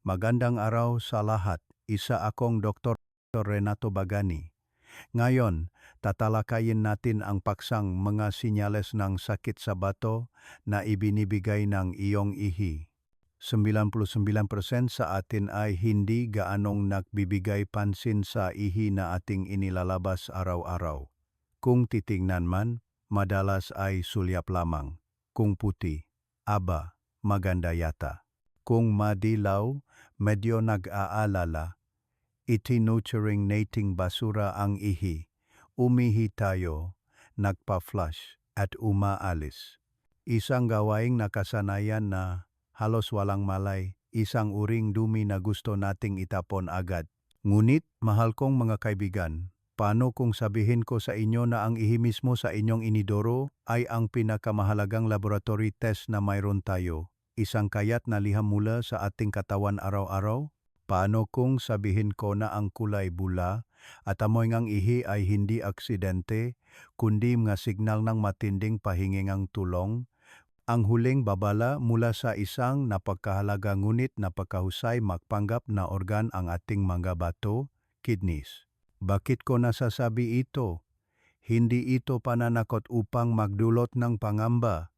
Magandang araw sa lahat. Isa akong Dr. Renato Bagani. Ngayon, tatalakayin natin ang paksang mga sinyales ng sakit sa bato na ibinibigay ng iyong ihi. 99% sa atin ay hindi gaanong nagbibigay pansin sa ihi na ating inilalabas araw-araw. Kung titingnan man, madalas ay sulyap lamang. Kung puti, aba, maganda yata. Kung madilaw, medyo nag-aalala. Itinuturing nating basura ang ihi. Umihi tayo, nagpa-flush, at umaalis. Isang gawaing nakasanayan na halos walang malay, isang uring dumi na gusto nating itapon agad. Ngunit, mahal kong mga kaibigan, paano kung sabihin ko sa inyo na ang ihi mismo sa inyong inidoro ay ang pinakamahalagang laboratory test na mayroon tayo? Isang kayat na liham mula sa ating katawan araw-araw? Paano kung sabihin ko na ang kulay bula at amoy ngang ihi ay hindi aksidente, kundi mga signal ng matinding pahingingang tulong? Ang huling babala mula sa isang napakahalaga ngunit napakahusay magpanggap na organ ang ating mga bato, kidneys. Bakit ko nasasabi ito? Hindi ito pananakot upang magdulot ng pangamba.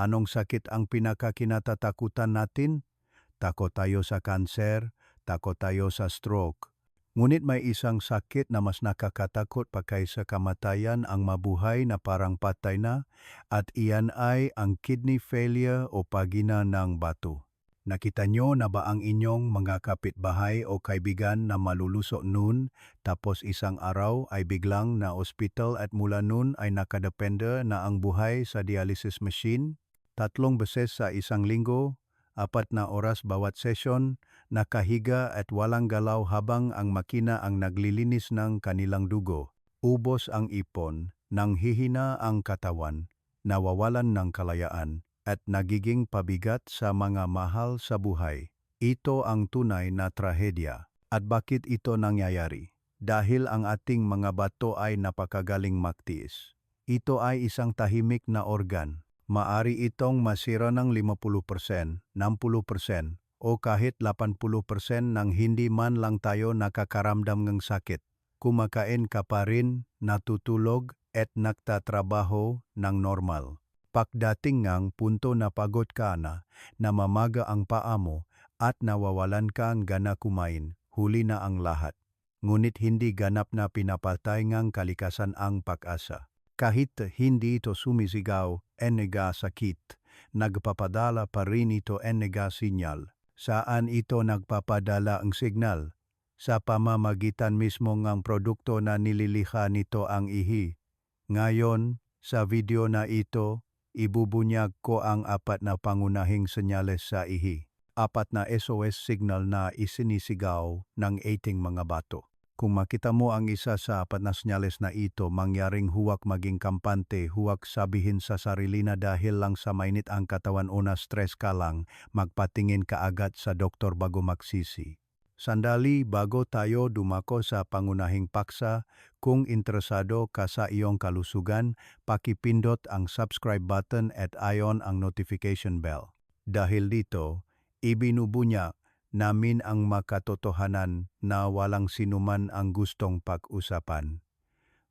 Anong sakit ang pinakakinatatakutan natin? Takot tayo sa kanser, takot tayo sa stroke. Ngunit may isang sakit na mas nakakatakot pa kaysa kamatayan ang mabuhay na parang patay na at iyan ay ang kidney failure o pagina ng bato. Nakita nyo na ba ang inyong mga kapitbahay o kaibigan na maluluso nun tapos isang araw ay biglang na ospital at mula nun ay nakadepende na ang buhay sa dialysis machine? Tatlong beses sa isang linggo, apat na oras bawat session, nakahiga at walang galaw habang ang makina ang naglilinis ng kanilang dugo. Ubos ang ipon, nang hihina ang katawan, nawawalan ng kalayaan, at nagiging pabigat sa mga mahal sa buhay. Ito ang tunay na trahedya. At bakit ito nangyayari? Dahil ang ating mga bato ay napakagaling magtiis. Ito ay isang tahimik na organ. Maari itong masira ng 50%, 60%, o kahit 80% nang hindi man lang tayo nakakaramdam ng sakit. Kumakain ka pa rin, natutulog, at nagtatrabaho ng normal. Pagdating ngang punto na pagod ka na, namamaga ang paa mo, at nawawalan kang gana kumain, huli na ang lahat. Ngunit hindi ganap na pinapatay ngang kalikasan ang pag-asa. Kahit hindi ito sumisigaw, enega sakit, nagpapadala pa rin ito enega sinyal. Saan ito nagpapadala ang signal? Sa pamamagitan mismo ng produkto na nililikha nito ang ihi. Ngayon, sa video na ito, ibubunyag ko ang apat na pangunahing senyales sa ihi. Apat na SOS signal na isinisigaw ng ating mga bato. Kung makita mo ang isa sa apat na senyales na ito, mangyaring huwag maging kampante, huwag sabihin sa sarili na dahil lang sa mainit ang katawan o na stress ka lang, magpatingin ka agad sa doktor bago magsisi. Sandali bago tayo dumako sa pangunahing paksa, kung interesado ka sa iyong kalusugan, pakipindot ang subscribe button at ion ang notification bell. Dahil dito, ibinubunya namin ang makatotohanan na walang sinuman ang gustong pag-usapan.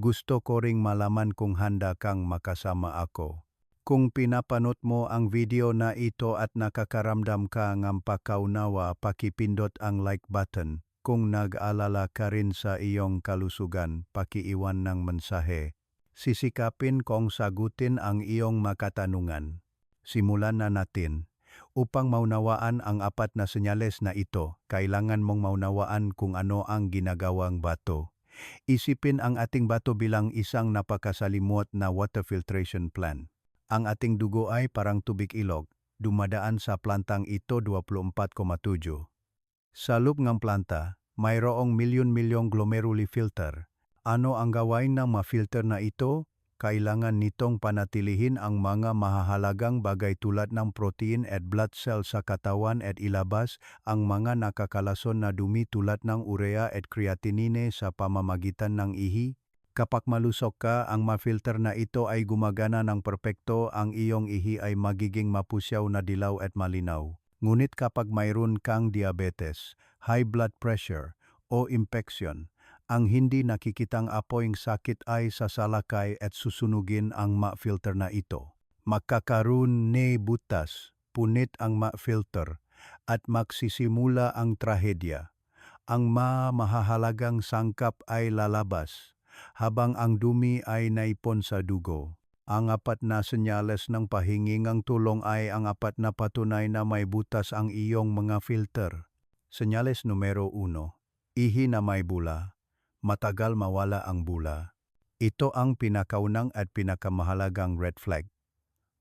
Gusto ko ring malaman kung handa kang makasama ako. Kung pinapanot mo ang video na ito at nakakaramdam ka ng pakaunawa, pakipindot ang like button. Kung nag-alala ka rin sa iyong kalusugan, pakiiwan ng mensahe. Sisikapin kong sagutin ang iyong makatanungan. Simulan na natin. Upang maunawaan ang apat na senyales na ito, kailangan mong maunawaan kung ano ang ginagawang bato. Isipin ang ating bato bilang isang napakasalimot na water filtration plant. Ang ating dugo ay parang tubig ilog, dumadaan sa plantang ito 24,7. Sa loob ng planta, mayroong milyon-milyong glomeruli filter. Ano ang gawain ng ma-filter na ito? Kailangan nitong panatilihin ang mga mahahalagang bagay tulad ng protein at blood cell sa katawan at ilabas ang mga nakakalason na dumi tulad ng urea at creatinine sa pamamagitan ng ihi. Kapag malusok ka, ang ma-filter na ito ay gumagana ng perpekto, ang iyong ihi ay magiging mapusyaw na dilaw at malinaw. Ngunit kapag mayroon kang diabetes, high blood pressure, o infection, ang hindi nakikitang apoyng sakit ay sasalakay at susunugin ang ma-filter na ito. Magkakaroon ni butas, punit ang ma-filter, at magsisimula ang trahedya. Ang ma-mahahalagang sangkap ay lalabas, habang ang dumi ay naipon sa dugo. Ang apat na senyales ng pahingingang tulong ay ang apat na patunay na may butas ang iyong mga filter. Senyales numero uno, ihi na may bula, matagal mawala ang bula. Ito ang pinakaunang at pinakamahalagang red flag.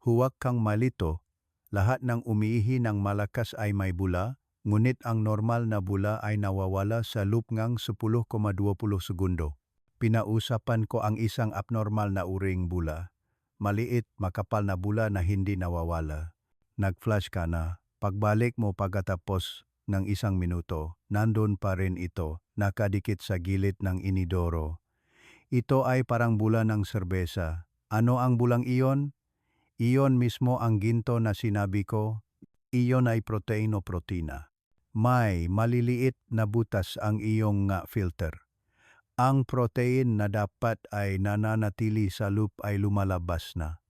Huwag kang malito, lahat ng umiihi ng malakas ay may bula, ngunit ang normal na bula ay nawawala sa loop ngang 10,20 segundo. Pinausapan ko ang isang abnormal na uring bula. Maliit, makapal na bula na hindi nawawala. Nag-flash ka na. Pagbalik mo pagkatapos ng isang minuto, nandun pa rin ito, nakadikit sa gilid ng inidoro. Ito ay parang bula ng serbesa. Ano ang bulang iyon? Iyon mismo ang ginto na sinabi ko, iyon ay protein o protina. May maliliit na butas ang iyong nga filter. Ang protein na dapat ay nananatili sa loop ay lumalabas na.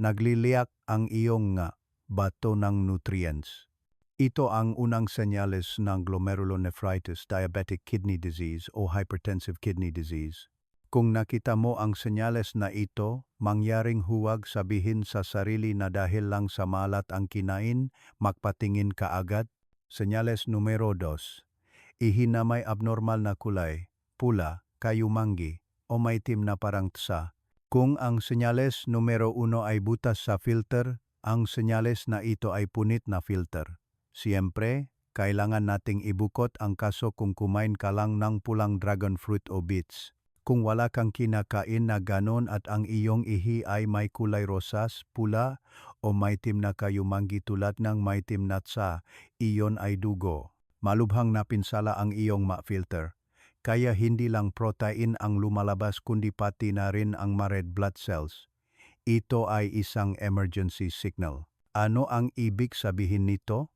Nagliliyak ang iyong nga bato ng nutrients. Ito ang unang senyales ng glomerulonephritis, diabetic kidney disease o hypertensive kidney disease. Kung nakita mo ang senyales na ito, mangyaring huwag sabihin sa sarili na dahil lang sa malat ang kinain, magpatingin ka agad. Senyales numero 2. Ihi na may abnormal na kulay, pula, kayumanggi, o may tim na parang tsa. Kung ang senyales numero 1 ay butas sa filter, ang senyales na ito ay punit na filter. Siyempre, kailangan nating ibukot ang kaso kung kumain ka lang ng pulang dragon fruit o beets. Kung wala kang kinakain na ganon at ang iyong ihi ay may kulay rosas, pula o maitim na kayumanggi tulad ng maitim na tsa, iyon ay dugo. Malubhang napinsala ang iyong ma-filter. Kaya hindi lang protein ang lumalabas kundi pati na rin ang ma-red blood cells. Ito ay isang emergency signal. Ano ang ibig sabihin nito?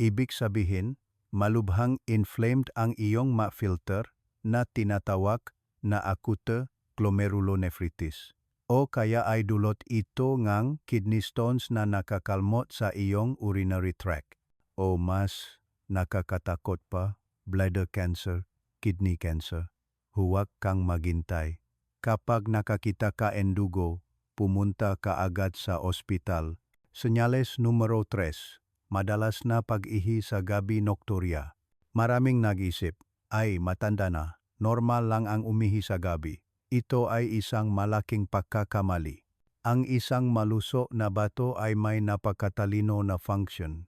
Ibig sabihin, malubhang inflamed ang iyong ma-filter na tinatawag na acute glomerulonephritis. O kaya ay dulot ito ngang kidney stones na nakakalmot sa iyong urinary tract. O mas nakakatakot pa, bladder cancer, kidney cancer. Huwag kang maghintay. Kapag nakakita ka en dugo, pumunta ka agad sa ospital. Senyales numero 3. Madalas na pag-ihi sa gabi nokturya. Maraming nag-isip, ay matanda na normal lang ang umihi sa gabi. Ito ay isang malaking pagkakamali. Ang isang maluso na bato ay may napakatalino na function.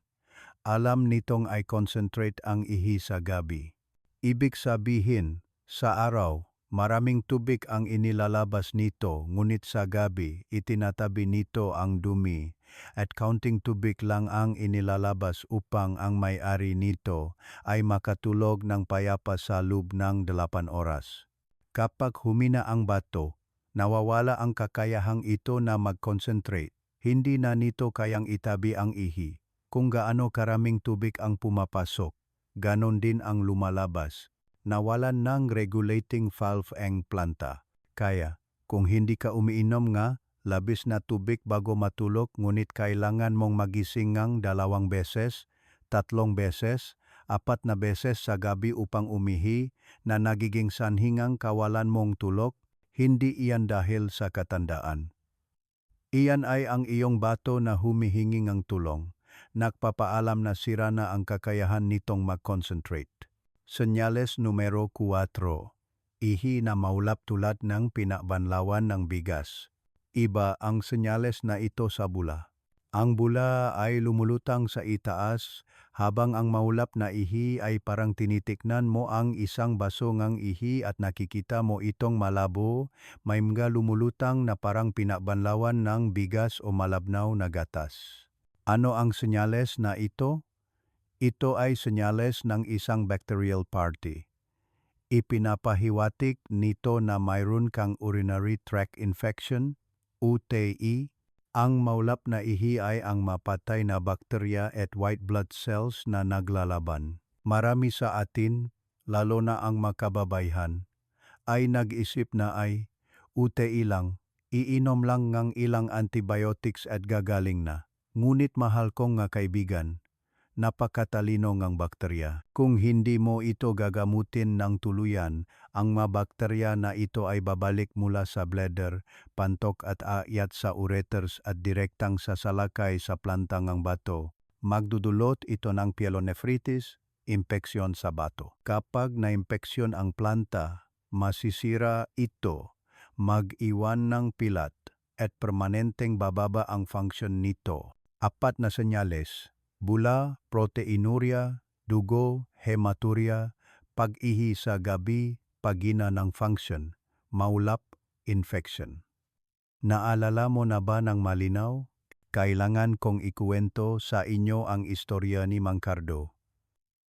Alam nitong ay concentrate ang ihi sa gabi. Ibig sabihin, sa araw, maraming tubig ang inilalabas nito ngunit sa gabi itinatabi nito ang dumi at counting tubig lang ang inilalabas upang ang may-ari nito ay makatulog ng payapa sa loob ng dalapan oras. Kapag humina ang bato, nawawala ang kakayahang ito na mag-concentrate. Hindi na nito kayang itabi ang ihi. Kung gaano karaming tubig ang pumapasok, ganon din ang lumalabas. Nawalan ng regulating valve ang planta. Kaya, kung hindi ka umiinom nga, labis na tubig bago matulog ngunit kailangan mong magising ngang dalawang beses, tatlong beses, apat na beses sa gabi upang umihi na nagiging sanhingang kawalan mong tulog, hindi iyan dahil sa katandaan. Iyan ay ang iyong bato na humihingi ng tulong. Nagpapaalam na sira na ang kakayahan nitong mag-concentrate. Senyales numero 4. Ihi na maulap tulad ng pinabanlawan ng bigas. Iba ang senyales na ito sa bula. Ang bula ay lumulutang sa itaas habang ang maulap na ihi ay parang tinitiknan mo ang isang baso ngang ihi at nakikita mo itong malabo, may mga lumulutang na parang pinabanlawan ng bigas o malabnaw na gatas. Ano ang senyales na ito? Ito ay senyales ng isang bacterial party. Ipinapahiwatig nito na mayroon kang urinary tract infection, UTI, Ang maulap na ihi ay ang mapatay na bakterya at white blood cells na naglalaban. Marami sa atin, lalo na ang makababayhan, ay nag-isip na ay, ute ilang, iinom lang ngang ilang antibiotics at gagaling na. Ngunit mahal kong nga kaibigan, napakatalino ngang bakterya. Kung hindi mo ito gagamutin ng tuluyan, ang mga bakterya na ito ay babalik mula sa bladder, pantok at aayat sa ureters at direktang sasalakay sa planta ng bato. Magdudulot ito ng pyelonephritis, impeksyon sa bato. Kapag naimpeksyon ang planta, masisira ito, mag-iwan ng pilat, at permanenteng bababa ang function nito. Apat na senyales, bula, proteinuria, dugo, hematuria, pag-ihi sa gabi, pagina ng function, maulap, infection. Naalala mo na ba ng malinaw? Kailangan kong ikuwento sa inyo ang istorya ni Mang Cardo.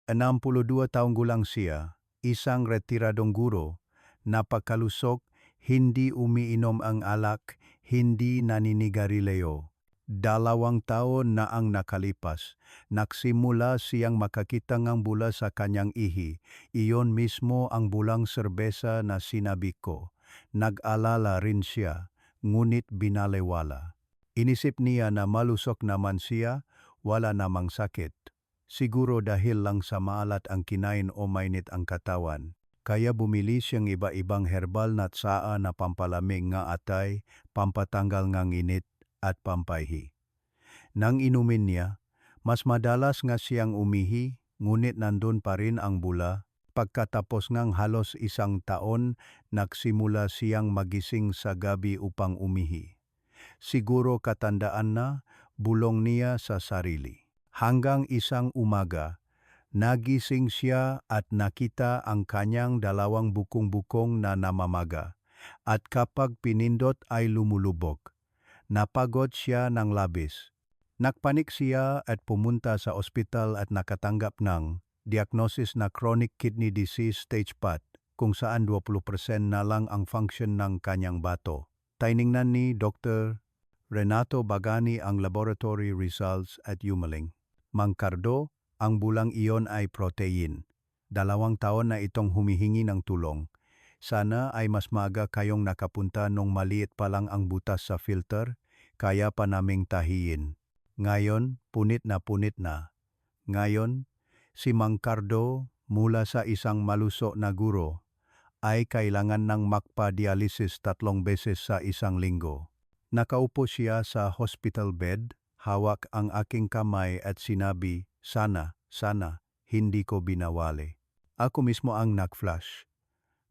62 taong gulang siya, isang retiradong guro, napakalusok, hindi umiinom ang alak, hindi naninigarilyo. Dalawang taon na ang nakalipas, nagsimula siyang makakita ng bula sa kanyang ihi. Iyon mismo ang bulang serbesa na sinabi ko. Nag-alala rin siya, ngunit binalewala. Inisip niya na malusok naman siya, wala namang sakit. Siguro dahil lang sa maalat ang kinain o mainit ang katawan. Kaya bumili siyang iba-ibang herbal na tsaa na pampalamig nga atay, pampatanggal ng init, at pampaihi. Nang inumin niya, mas madalas nga siyang umihi, ngunit nandun pa rin ang bula. Pagkatapos ngang halos isang taon, nagsimula siyang magising sa gabi upang umihi. Siguro katandaan na, bulong niya sa sarili. Hanggang isang umaga, nagising siya at nakita ang kanyang dalawang bukong-bukong na namamaga. At kapag pinindot ay lumulubog. Napagod siya ng labis. Nakpanik siya at pumunta sa ospital at nakatanggap ng diagnosis na chronic kidney disease stage 4 kung saan 20% na lang ang function ng kanyang bato. Tiningnan ni Dr. Renato Bagani ang laboratory results at Yumaling. Mangkardo, ang bulang iyon ay protein. Dalawang taon na itong humihingi ng tulong. Sana ay mas maga kayong nakapunta nung maliit pa lang ang butas sa filter, kaya pa naming tahiyin. Ngayon, punit na punit na. Ngayon, si Mang Cardo mula sa isang maluso na guro ay kailangan ng makpa-dialysis tatlong beses sa isang linggo. Nakaupo siya sa hospital bed, hawak ang aking kamay at sinabi, sana, sana, hindi ko binawali. Ako mismo ang nag-flash.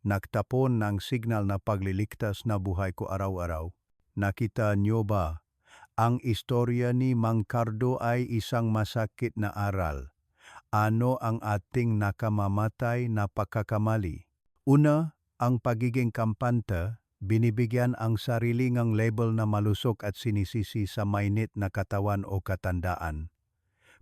Nagtapon ng signal na pagliligtas na buhay ko araw-araw. Nakita niyo ba ang istorya ni Mang Cardo ay isang masakit na aral. Ano ang ating nakamamatay na pagkakamali? Una, ang pagiging kampante, binibigyan ang sarili ng label na malusok at sinisisi sa mainit na katawan o katandaan.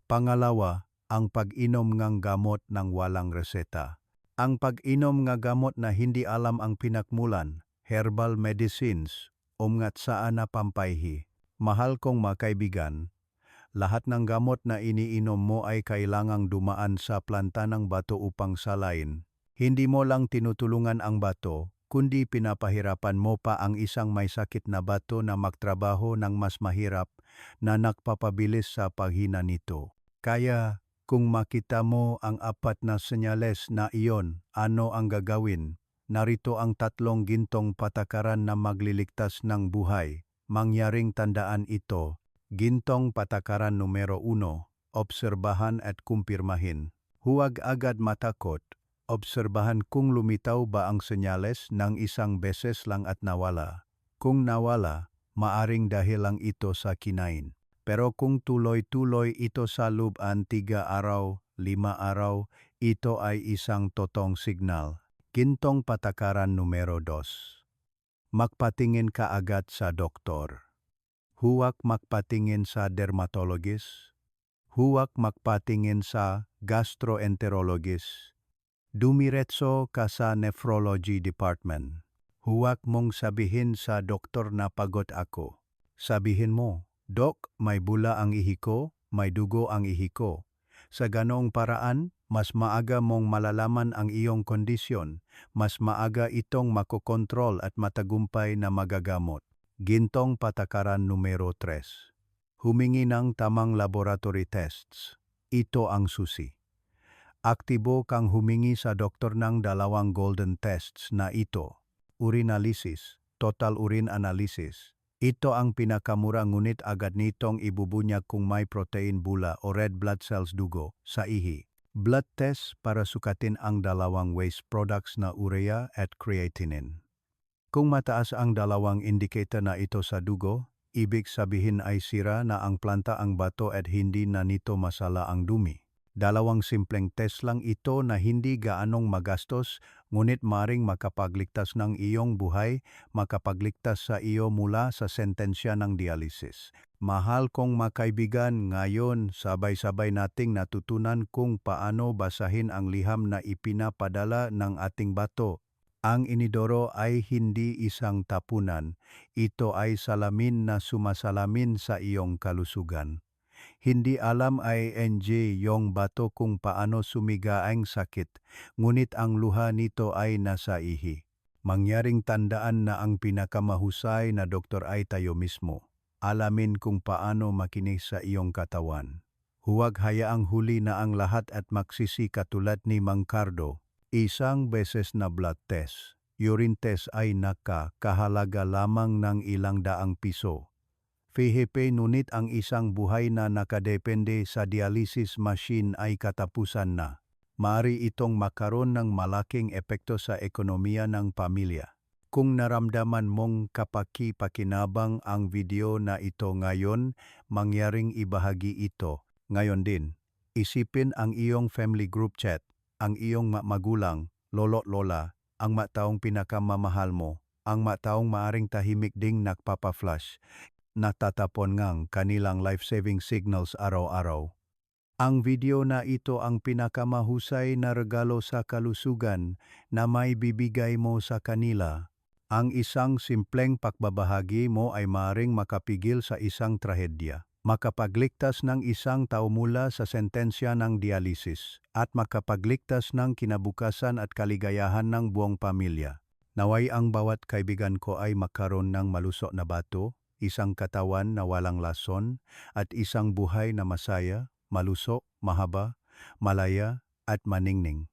Pangalawa, ang pag-inom ng gamot ng walang reseta. Ang pag-inom ng gamot na hindi alam ang pinakmulan, herbal medicines, umngat saan na pampayhi. Mahal kong makaibigan, lahat ng gamot na iniinom mo ay kailangang dumaan sa planta ng bato upang salain. Hindi mo lang tinutulungan ang bato, kundi pinapahirapan mo pa ang isang may sakit na bato na magtrabaho ng mas mahirap na nakpapabilis sa paghina nito. Kaya, kung makita mo ang apat na senyales na iyon, ano ang gagawin? Narito ang tatlong gintong patakaran na magliligtas ng buhay mangyaring tandaan ito, gintong patakaran numero uno, obserbahan at kumpirmahin. Huwag agad matakot, obserbahan kung lumitaw ba ang senyales ng isang beses lang at nawala. Kung nawala, maaring dahil lang ito sa kinain. Pero kung tuloy-tuloy ito sa luban tiga araw, lima araw, ito ay isang totong signal. Gintong patakaran numero dos magpatingin ka agad sa doktor. Huwag magpatingin sa dermatologist. Huwag magpatingin sa gastroenterologist. Dumiretso ka sa nephrology department. Huwag mong sabihin sa doktor na pagod ako. Sabihin mo, Dok, may bula ang ihi ko, may dugo ang ihi ko. Sa ganoong paraan, mas maaga mong malalaman ang iyong kondisyon, mas maaga itong makokontrol at matagumpay na magagamot. Gintong patakaran numero 3. Humingi ng tamang laboratory tests. Ito ang susi. Aktibo kang humingi sa doktor ng dalawang golden tests na ito. Urinalysis, total urine analysis. Ito ang pinakamura ngunit agad nitong ibubunyag kung may protein bula o red blood cells dugo sa ihi. Blood test para sukatin ang dalawang waste products na urea at creatinine. Kung mataas ang dalawang indicator na ito sa dugo, ibig sabihin ay sira na ang planta ang bato at hindi na nito masala ang dumi. Dalawang simpleng test lang ito na hindi gaanong magastos ngunit maring makapagligtas ng iyong buhay, makapagligtas sa iyo mula sa sentensya ng dialysis. Mahal kong makaibigan, ngayon sabay-sabay nating natutunan kung paano basahin ang liham na ipinapadala ng ating bato. Ang inidoro ay hindi isang tapunan, ito ay salamin na sumasalamin sa iyong kalusugan. Hindi alam ay NJ yung bato kung paano sumiga ang sakit, ngunit ang luha nito ay nasa ihi. Mangyaring tandaan na ang pinakamahusay na doktor ay tayo mismo. Alamin kung paano makinis sa iyong katawan. Huwag hayaang huli na ang lahat at magsisi katulad ni Mang Cardo. Isang beses na blood test, urine test ay naka kahalaga lamang ng ilang daang piso. PHP ngunit ang isang buhay na nakadepende sa dialysis machine ay katapusan na. Maari itong makaroon ng malaking epekto sa ekonomiya ng pamilya. Kung naramdaman mong kapaki-pakinabang ang video na ito ngayon, mangyaring ibahagi ito. Ngayon din, isipin ang iyong family group chat, ang iyong ma- magulang, lolo-lola, ang mataong pinakamamahal mo, ang mataong maaring tahimik ding nagpapa-flash natatapon ngang kanilang life-saving signals araw-araw. Ang video na ito ang pinakamahusay na regalo sa kalusugan na may bibigay mo sa kanila. Ang isang simpleng pakbabahagi mo ay maring makapigil sa isang trahedya, makapagligtas ng isang tao mula sa sentensya ng dialysis, at makapagligtas ng kinabukasan at kaligayahan ng buong pamilya. Naway ang bawat kaibigan ko ay makaroon ng malusok na bato, isang katawan na walang lason, at isang buhay na masaya, malusok, mahaba, malaya, at maningning.